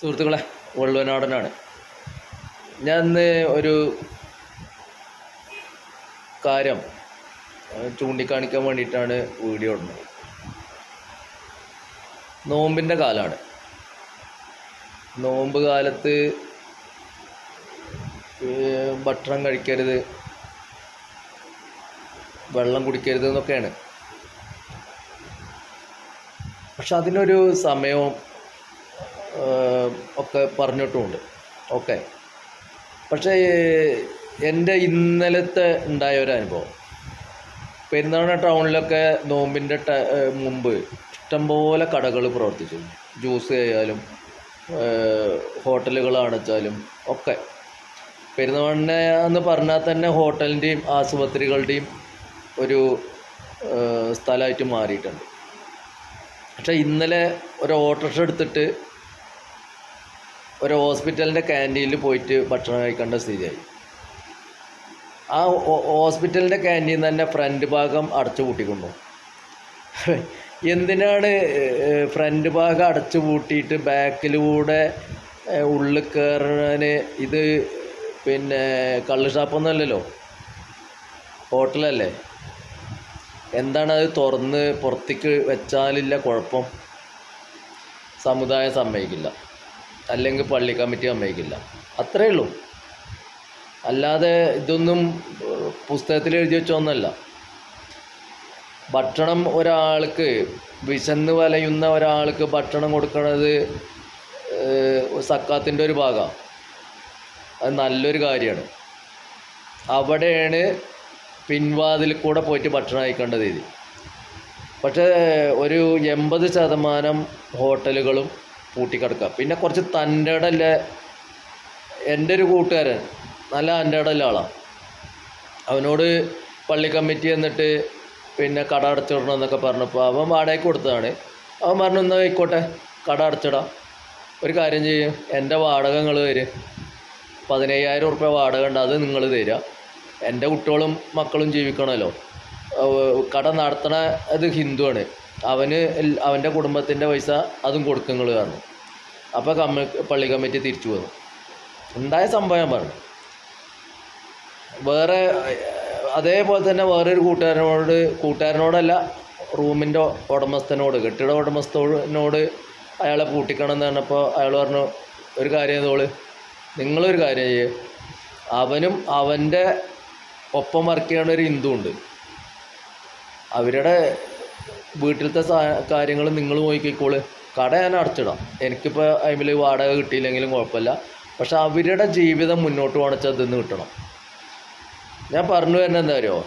സുഹൃത്തുക്കളെ വള്ളുവനാടനാണ്. ഞാൻ ഇന്ന് ഒരു കാര്യം ചൂണ്ടിക്കാണിക്കാൻ വേണ്ടിയിട്ടാണ് വീഡിയോ ഇടുന്നത്. നോമ്പിന്റെ കാലമാണ് നോമ്പ് കാലത്ത് ഭക്ഷണം കഴിക്കരുത് വെള്ളം കുടിക്കരുത് എന്നൊക്കെയാണ്. പക്ഷെ അതിനൊരു സമയവും ഒക്കെ പറഞ്ഞിട്ടുമുണ്ട്. ഓക്കെ. പക്ഷേ എന്റെ ഇന്നലത്തെ ഉണ്ടായ ഒരു അനുഭവം. പെരുന്നാള ടൗണിലൊക്കെ നോമ്പിന്റെ ട മുമ്പ് ഇഷ്ടംപോലെ കടകൾ പ്രവർത്തിച്ചു. ജ്യൂസ് ആയാലും ഹോട്ടലുകളാണെച്ചാലും ഒക്കെ. പെരുന്നാളിനെ എന്ന് പറഞ്ഞാൽ തന്നെ ഹോട്ടലിന്റെയും ആശുപത്രികളുടെയും ഒരു സ്ഥലമായിട്ട് മാറിയിട്ടുണ്ട്. പക്ഷേ ഇന്നലെ ഒരു ഓട്ടോറിക്ഷ എടുത്തിട്ട് ഒരു ഹോസ്പിറ്റലിന്റെ ക്യാന്റീനിൽ പോയിട്ട് ഭക്ഷണം കഴിക്കേണ്ട സ്ഥിതിയായി. ആ ഹോസ്പിറ്റലിന്റെ ക്യാന്റീൻ തന്നെ ഫ്രണ്ട് ഭാഗം അടച്ചു പൂട്ടിക്കൊണ്ടു. എന്തിനാണ് ഫ്രണ്ട് ഭാഗം അടച്ചു പൂട്ടിയിട്ട് ബാക്കിലൂടെ ഉള്ളിൽ കയറാന് ഇത് പിന്നെ കള്ള് ഷാപ്പൊന്നുമല്ലല്ലോ ഹോട്ടലല്ലേ? എന്താണ് അത് തുറന്ന് പുറത്തേക്ക് വെച്ചാലില്ല കുഴപ്പം? സമുദായം സമ്മതിക്കില്ല. അല്ലെങ്കിൽ പള്ളി കമ്മിറ്റി സമ്മതിക്കില്ല അത്രേ ഉള്ളൂ. അല്ലാതെ ഇതൊന്നും പുസ്തകത്തിൽ എഴുതി വെച്ചൊന്നല്ല ഭക്ഷണം ഒരാൾക്ക് വിശന്ന് വലയുന്ന ഒരാൾക്ക് ഭക്ഷണം കൊടുക്കുന്നത് സക്കാത്തിന്റെ ഒരു ഭാഗമാണ് അത് നല്ലൊരു കാര്യമാണ്. അവിടെയാണ് പിൻവാതിൽ കൂടെ പോയിട്ട് ഭക്ഷണം അയക്കേണ്ടത് ഇത്. പക്ഷേ ഒരു എൺപത് ശതമാനം ഹോട്ടലുകളും പൂട്ടിക്കിടക്കുക പിന്നെ കുറച്ച് തന്റെ എന്റെ ഒരു കൂട്ടുകാരൻ നല്ല തന്റെ ഇടല്ല ആളാണ് അവനോട് പള്ളി കമ്മിറ്റി എന്നിട്ട് പിന്നെ കട അടച്ചിടണം എന്നൊക്കെ പറഞ്ഞപ്പോൾ അവൻ വാടകയ്ക്ക് കൊടുത്തതാണ്. അവൻ പറഞ്ഞു എന്നാൽ ആയിക്കോട്ടെ കട അടച്ചിടാം. ഒരു കാര്യം ചെയ്യും എന്റെ വാടക നിങ്ങൾ തരും. പതിനയ്യായിരം ഉറുപ്പ്യ വാടക ഉണ്ട് അത് നിങ്ങൾ തരിക. എന്റെ കുട്ടികളും മക്കളും ജീവിക്കണമല്ലോ. കട നടത്തണ അത് ഹിന്ദുവാണ്. അവന് അവന്റെ കുടുംബത്തിന്റെ പൈസ അതും കൊടുക്കുന്നു പറഞ്ഞു. അപ്പോൾ കമ്മ പള്ളി കമ്മിറ്റി തിരിച്ചു വന്നു. ഉണ്ടായ സംഭവം പറഞ്ഞു. വേറെ അതേപോലെ തന്നെ വേറൊരു കൂട്ടുകാരനോട് കൂട്ടുകാരനോടല്ല റൂമിന്റെ ഉടമസ്ഥനോട് കെട്ടിട ഉടമസ്ഥനോട് അയാളെ പൂട്ടിക്കണം എന്ന് പറഞ്ഞപ്പോൾ അയാൾ പറഞ്ഞു ഒരു കാര്യം ചെയ്തോൾ. നിങ്ങളൊരു കാര്യം ചെയ്യ്. അവനും അവന്റെ ഒപ്പം വർക്ക് ചെയ്യണ ഒരു ഹിന്ദു ഉണ്ട് അവരുടെ വീട്ടിലത്തെ കാര്യങ്ങൾ നിങ്ങൾ നോക്കിക്കോൾ. കട ഞാൻ അടച്ചിടാം. എനിക്കിപ്പോൾ അതിൽ വാടക കിട്ടിയില്ലെങ്കിലും കുഴപ്പമില്ല. പക്ഷെ അവരുടെ ജീവിതം മുന്നോട്ട് പോകണച്ചാൽ അതിന്ന് കിട്ടണം. ഞാൻ പറഞ്ഞു വരുന്നത് എന്താ അറിയോ?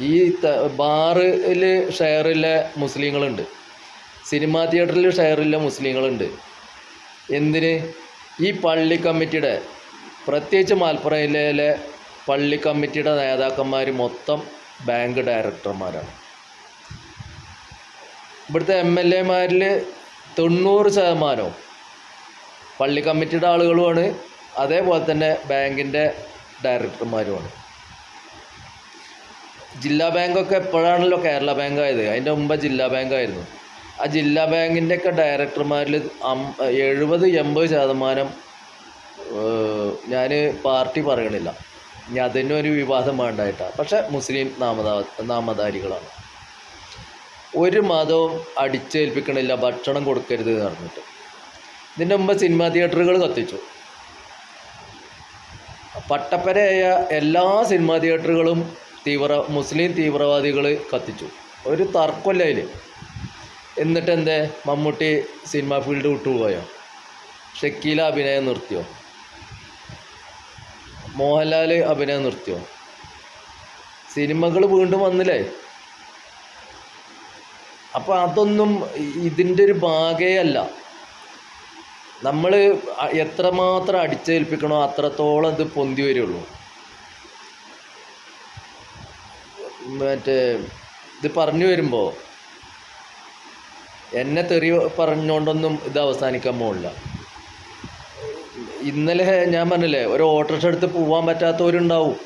ഈ ബാറിൽ ഷെയറിലെ മുസ്ലിങ്ങളുണ്ട്. സിനിമാ തിയേറ്ററിൽ ഷെയറില്ല മുസ്ലിങ്ങളുണ്ട്. എന്തിന്? ഈ പള്ളി കമ്മിറ്റിയുടെ പ്രത്യേകിച്ച് മലപ്പുറം ജില്ലയിലെ പള്ളി കമ്മിറ്റിയുടെ നേതാക്കന്മാർ മൊത്തം ബാങ്ക് ഡയറക്ടർമാരാണ്. ഇവിടുത്തെ എം എൽ എമാരിൽ തൊണ്ണൂറ് ശതമാനവും പള്ളി കമ്മിറ്റിയുടെ ആളുകളുമാണ്. അതേപോലെ തന്നെ ബാങ്കിന്റെ ഡയറക്ടർമാരുമാണ്. ജില്ലാ ബാങ്കൊക്കെ എപ്പോഴാണല്ലോ കേരള ബാങ്ക് ആയത് അതിന്റെ മുമ്പ് ജില്ലാ ബാങ്കായിരുന്നു. ആ ജില്ലാ ബാങ്കിന്റെയൊക്കെ ഡയറക്ടർമാരിൽ എഴുപത് എൺപത് ശതമാനം ഞാൻ പാർട്ടി പറയണില്ല. ഇനി അതിനൊരു വിവാദം വേണ്ടായിട്ടാണ്. പക്ഷേ മുസ്ലിം നാമധാ നാമധാരികളാണ്. ഒരു മതവും അടിച്ചേൽപ്പിക്കണില്ല ഭക്ഷണം കൊടുക്കരുത് എന്ന് പറഞ്ഞിട്ട്. ഇതിന്റെ മുമ്പ് സിനിമാ തിയേറ്ററുകൾ കത്തിച്ചു. പട്ടപ്പരയായ എല്ലാ സിനിമാ തിയേറ്ററുകളും തീവ്ര മുസ്ലിം തീവ്രവാദികൾ കത്തിച്ചു. ഒരു തർക്കമില്ല അതിൽ എന്നിട്ട് എന്തേ മമ്മൂട്ടി സിനിമ ഫീൽഡ് വിട്ടുപോയോ? ഷക്കീല അഭിനയം നിർത്തിയോ? മോഹൻലാൽ അഭിനയം നിർത്തിയോ? സിനിമകൾ വീണ്ടും വന്നില്ലേ? അപ്പോൾ അതൊന്നും ഇതിന്റെ ഒരു ഭാഗേ അല്ല. നമ്മൾ എത്രമാത്രം അടിച്ചേൽപ്പിക്കണോ അത്രത്തോളം ഇത് പൊന്തി വരുള്ളൂ. മറ്റേ ഇത് പറഞ്ഞു വരുമ്പോൾ എന്നെ തെറി പറഞ്ഞുകൊണ്ടൊന്നും ഇത് അവസാനിക്കാൻ പോകില്ല ഇന്നലെ ഞാൻ പറഞ്ഞില്ലേ ഒരു ഓട്ടോറിക്ഷ എടുത്ത് പോകാൻ പറ്റാത്തവരുണ്ടാവും.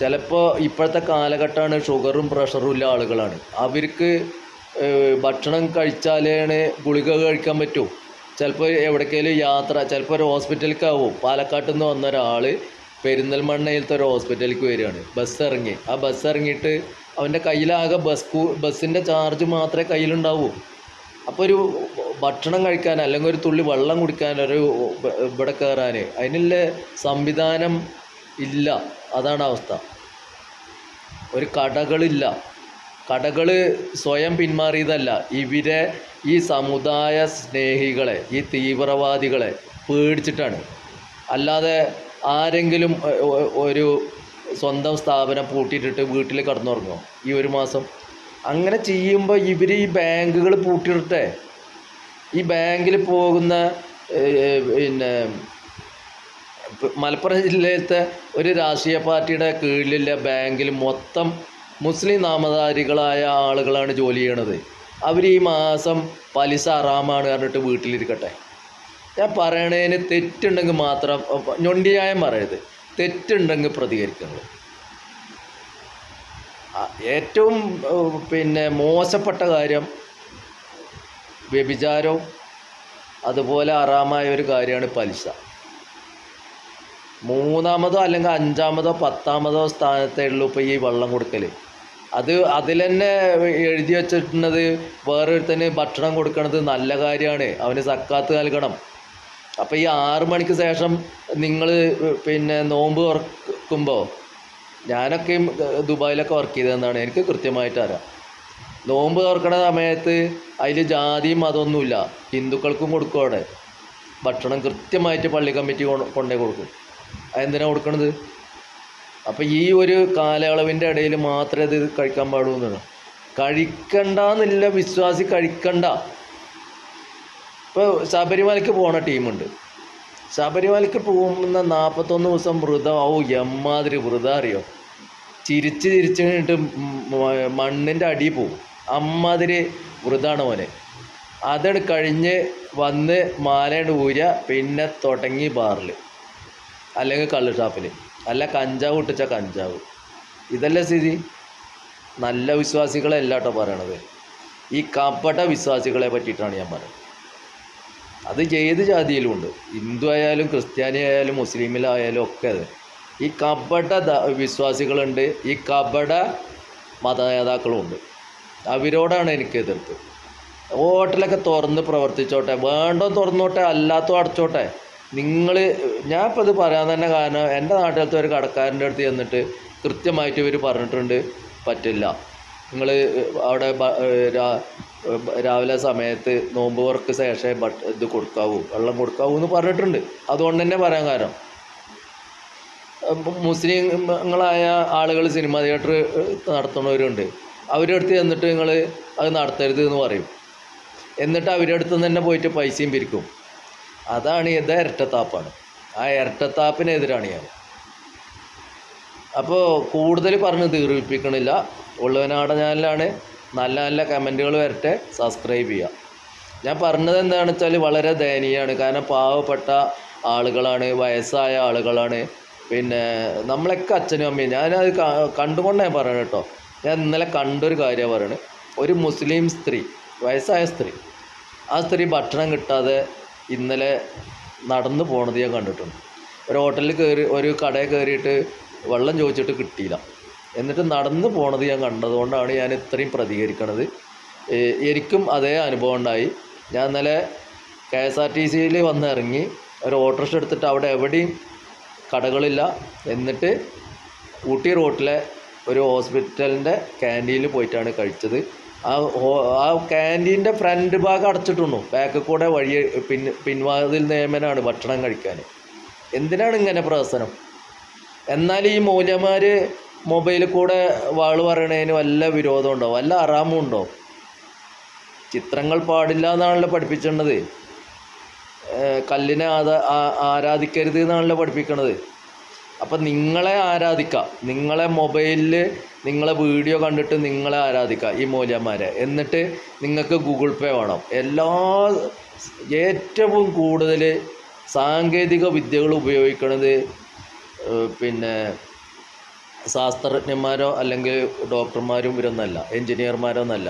ചിലപ്പോൾ ഇപ്പോഴത്തെ കാലഘട്ടമാണ് ഷുഗറും പ്രഷറും ഉള്ള ആളുകളാണ്. അവർക്ക് ഭക്ഷണം കഴിച്ചാലാണ് ഗുളിക കഴിക്കാൻ പറ്റൂ. ചിലപ്പോൾ എവിടേക്കെങ്കിലും യാത്ര ചിലപ്പോൾ ഒരു ഹോസ്പിറ്റലിലേക്കാവും പാലക്കാട്ടിൽ നിന്ന് വന്ന ഒരാൾ പെരിന്തൽമണ്ണയിലത്തെ ഒരു ഹോസ്പിറ്റലിലേക്ക് വരികയാണ്. ബസ് ഇറങ്ങി ആ ബസ് ഇറങ്ങിയിട്ട് അവന്റെ കയ്യിലാകെ ബസ് ബസ്സിന്റെ ചാർജ് മാത്രമേ കയ്യിലുണ്ടാവൂ. അപ്പോൾ ഒരു ഭക്ഷണം കഴിക്കാൻ അല്ലെങ്കിൽ ഒരു തുള്ളി വെള്ളം കുടിക്കാൻ ഒരു ഇവിടെ കയറാൻ അതിനുള്ള സംവിധാനം ഇല്ല. അതാണ് അവസ്ഥ. ഒരു കടകളില്ല. കടകൾ സ്വയം പിന്മാറിയതല്ല. ഇവരെ ഈ സമുദായ സ്നേഹികളെ ഈ തീവ്രവാദികളെ പേടിച്ചിട്ടാണ്. അല്ലാതെ ആരെങ്കിലും ഒരു സ്വന്തം സ്ഥാപനം പൂട്ടിയിട്ടിട്ട് വീട്ടിൽ കടന്നുറങ്ങും ഈ ഒരു മാസം? അങ്ങനെ ചെയ്യുമ്പോൾ ഇവർ ഈ ബാങ്കുകൾ പൂട്ടിയിട്ടെ ഈ ബാങ്കിൽ പോകുന്ന പിന്നെ മലപ്പുറം ജില്ലയിലത്തെ ഒരു രാഷ്ട്രീയ പാർട്ടിയുടെ കീഴിലുള്ള ബാങ്കിൽ മൊത്തം മുസ്ലിം നാമധാരികളായ ആളുകളാണ് ജോലി ചെയ്യണത്. അവർ ഈ മാസം പലിശ അറാമാണ് പറഞ്ഞിട്ട് വീട്ടിലിരിക്കട്ടെ. ഞാൻ പറയണതിന് തെറ്റുണ്ടെങ്കിൽ മാത്രം ഞൊണ്ടിയായം പറയരുത്. തെറ്റുണ്ടെങ്കിൽ പ്രതികരിക്കുന്നത് ഏറ്റവും പിന്നെ മോശപ്പെട്ട കാര്യം വ്യഭിചാരവും അതുപോലെ അറാമായ ഒരു കാര്യമാണ് പലിശ. മൂന്നാമതോ അല്ലെങ്കിൽ അഞ്ചാമതോ പത്താമതോ സ്ഥാനത്തേ ഉള്ളൂ ഇപ്പോൾ ഈ വെള്ളം കൊടുക്കൽ അത് അതിൽ തന്നെ എഴുതി വെച്ചിട്ടുള്ളത് വേറൊരുത്തന് ഭക്ഷണം കൊടുക്കണത് നല്ല കാര്യമാണ് അവന് സക്കാത്ത് നൽകണം. അപ്പോൾ ഈ ആറ് മണിക്ക് ശേഷം നിങ്ങൾ പിന്നെ നോമ്പ് തുറക്കുമ്പോൾ ഞാനൊക്കെ ദുബായിലൊക്കെ വർക്ക് ചെയ്തതെന്നാണ്. എനിക്ക് കൃത്യമായിട്ട് അറിയാം. നോമ്പ് തുറക്കണ സമയത്ത് അതിൽ ജാതിയും അതൊന്നുമില്ല. ഹിന്ദുക്കൾക്കും കൊടുക്കുവാണ്. ഭക്ഷണം കൃത്യമായിട്ട് പള്ളി കമ്മിറ്റി കൊണ്ടേ കൊടുക്കും. അതെന്തിനാണ് കൊടുക്കണത്? അപ്പോൾ ഈ ഒരു കാലയളവിന്റെ ഇടയിൽ മാത്രമേ ഇത് കഴിക്കാൻ പാടൂ എന്നാണ്. കഴിക്കണ്ടെന്നില്ല വിശ്വാസി കഴിക്കണ്ട. ഇപ്പോൾ ശബരിമലയ്ക്ക് പോണ ടീമുണ്ട്. ശബരിമലയ്ക്ക് പോകുന്ന നാൽപ്പത്തൊന്ന് ദിവസം വ്രതം ഓ എമ്മാതിരി വ്രതം അറിയോ? ചിരിച്ച് ചിരിച്ച് കഴിഞ്ഞിട്ട് മണ്ണിന്റെ അടിയിൽ പോവും അമ്മാതിരി വ്രതമാണ് മോനെ. അതട് കഴിഞ്ഞ് വന്ന് മാലയുടെ ഊര പിന്നെ തുടങ്ങി ബാറിൽ അല്ലെങ്കിൽ കള്ള് അല്ല കഞ്ചാവ് ഇട്ടിച്ച കഞ്ചാവ്. ഇതല്ലേ സ്ഥിതി? നല്ല വിശ്വാസികളല്ല കേട്ടോ പറയണത്. ഈ കപട വിശ്വാസികളെ പറ്റിയിട്ടാണ് ഞാൻ പറയുന്നത്. അത് ഏത് ജാതിയിലും ഉണ്ട്. ഹിന്ദു ആയാലും ക്രിസ്ത്യാനി ആയാലും മുസ്ലിമിലായാലും ഒക്കെ അത്. ഈ കപട വിശ്വാസികളുണ്ട്. ഈ കപട മതനേതാക്കളും ഉണ്ട്. അവരോടാണ് എനിക്ക് എതിർപ്പ്. ഹോട്ടലൊക്കെ തുറന്ന് പ്രവർത്തിച്ചോട്ടെ. വേണ്ടോ തുറന്നോട്ടെ. അല്ലാത്തോ അടച്ചോട്ടെ. നിങ്ങൾ ഞാൻ ഇപ്പോൾ ഇത് പറയാൻ തന്നെ കാരണം എന്റെ നാട്ടിലത്തെ ഒരു കടക്കാരന്റെ അടുത്ത് ചെന്നിട്ട് കൃത്യമായിട്ട് ഇവർ പറഞ്ഞിട്ടുണ്ട് പറ്റില്ല. നിങ്ങൾ അവിടെ രാവിലെ സമയത്ത് നോമ്പ് വർക്ക് ശേഷമേ ബട്ട് ഇത് കൊടുക്കാവൂ വെള്ളം കൊടുക്കാവൂ എന്ന് പറഞ്ഞിട്ടുണ്ട്. അതുകൊണ്ട് തന്നെ പറയാൻ കാരണം. മുസ്ലിങ്ങളായ ആളുകൾ സിനിമ തിയേറ്റർ നടത്തുന്നവരുണ്ട്. അവരുടെ അടുത്ത് ചെന്നിട്ട് നിങ്ങൾ അത് നടത്തരുത് എന്ന് പറയും. എന്നിട്ട് അവരുടെ അടുത്ത് നിന്ന് തന്നെ പോയിട്ട് പൈസയും പിരിക്കും. അതാണ് ഇത് ഇരട്ടത്താപ്പാണ്. ആ ഇരട്ടത്താപ്പിനെതിരാണ് ഞാൻ. അപ്പോൾ കൂടുതൽ പറഞ്ഞ് തീർപ്പിക്കണില്ല ഉള്ളവനാട ചാനലാണ്. നല്ല നല്ല കമന്റുകൾ വരട്ടെ. സബ്സ്ക്രൈബ് ചെയ്യുക. ഞാൻ പറഞ്ഞത് എന്താണെന്ന് വെച്ചാൽ വളരെ ദയനീയമാണ്. കാരണം പാവപ്പെട്ട ആളുകളാണ് വയസ്സായ ആളുകളാണ്. പിന്നെ നമ്മളൊക്കെ അച്ഛനും അമ്മയും. ഞാനത് കണ്ടുകൊണ്ട് ഞാൻ പറയണത് കേട്ടോ. ഞാൻ ഇന്നലെ കണ്ടൊരു കാര്യമാണ് പറയണത്. ഒരു മുസ്ലിം സ്ത്രീ വയസ്സായ സ്ത്രീ. ആ സ്ത്രീ ഭക്ഷണം കിട്ടാതെ ഇന്നലെ നടന്നു പോണത് ഞാൻ കണ്ടിട്ടുണ്ട്. ഒരു ഹോട്ടലിൽ കയറി ഒരു കടയിൽ കയറിയിട്ട് വെള്ളം ചോദിച്ചിട്ട് കിട്ടിയില്ല. എന്നിട്ട് നടന്നു പോണത് ഞാൻ കണ്ടതുകൊണ്ടാണ് ഞാൻ ഇത്രയും പ്രതികരിക്കണത്. എനിക്കും അതേ അനുഭവം ഉണ്ടായി. ഞാൻ ഇന്നലെ കെ എസ് ആർ ടി സിയിൽ വന്ന് ഇറങ്ങി ഒരു ഓട്ടോറിക്ഷ എടുത്തിട്ട് അവിടെ എവിടെയും കടകളില്ല. എന്നിട്ട് ഊട്ടി റോട്ടിലെ ഒരു ഹോസ്പിറ്റലിന്റെ ക്യാന്റീനിൽ പോയിട്ടാണ് കഴിച്ചത്. ആ ആ ക്യാന്റീന്റെ ഫ്രണ്ട് ഭാഗം അടച്ചിട്ടുണ്ടോ? ബാക്കിൽ കൂടെ വഴി പിൻ പിൻവാതിൽ നിയമനാണ് ഭക്ഷണം കഴിക്കാൻ. എന്തിനാണ് ഇങ്ങനെ പ്രവർത്തനം എന്നാൽ ഈ മൂല്യന്മാർ മൊബൈലിൽ കൂടെ വാൾ പറയണതിന് വല്ല വിരോധമുണ്ടോ വല്ല അറാമും ഉണ്ടോ? ചിത്രങ്ങൾ പാടില്ല എന്നാണല്ലോ പഠിപ്പിച്ചിട്ടുള്ളത് കല്ലിനെ ആരാധിക്കരുത് എന്നാണല്ലോ പഠിപ്പിക്കണത്. അപ്പം നിങ്ങളെ ആരാധിക്കാം? നിങ്ങളെ മൊബൈലിൽ നിങ്ങളെ വീഡിയോ കണ്ടിട്ട് നിങ്ങളെ ആരാധിക്കാം ഈ മൂല്യന്മാരെ? എന്നിട്ട് നിങ്ങൾക്ക് ഗൂഗിൾ പേ വേണം. എല്ലാ ഏറ്റവും കൂടുതൽ സാങ്കേതിക വിദ്യകൾ ഉപയോഗിക്കുന്നത് പിന്നെ ശാസ്ത്രജ്ഞന്മാരോ അല്ലെങ്കിൽ ഡോക്ടർമാരും ഇവരൊന്നല്ല ഒന്നല്ല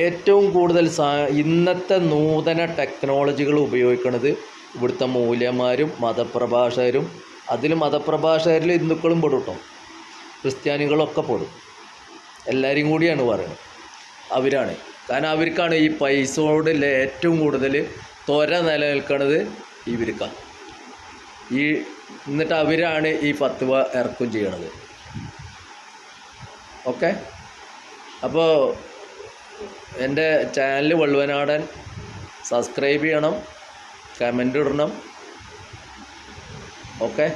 ഏറ്റവും കൂടുതൽ സാ ഇന്നത്തെ നൂതന ടെക്നോളജികൾ ഉപയോഗിക്കുന്നത് ഇവിടുത്തെ മൂല്യന്മാരും മതപ്രഭാഷകരും അതിൽ മതപ്രഭാഷകരിൽ ഹിന്ദുക്കളും പെടും കേട്ടോ ക്രിസ്ത്യാനികളൊക്കെ പെടും. എല്ലാവരും കൂടിയാണ് പറയുന്നത്. അവരാണ്. കാരണം അവർക്കാണ് ഈ പൈസയോടുള്ള ഏറ്റവും കൂടുതൽ ത്വര നിലനിൽക്കുന്നത് ഇവർക്കാണ് ഈ എന്നിട്ട് അവരാണ് ഈ ഫത്വ ഇറക്കും ചെയ്യണത്. ഓക്കെ? അപ്പോൾ എന്റെ ചാനൽ വള്ളുവനാടൻ സബ്സ്ക്രൈബ് ചെയ്യണം കമന്റ് ഇടണം ഓക്കെ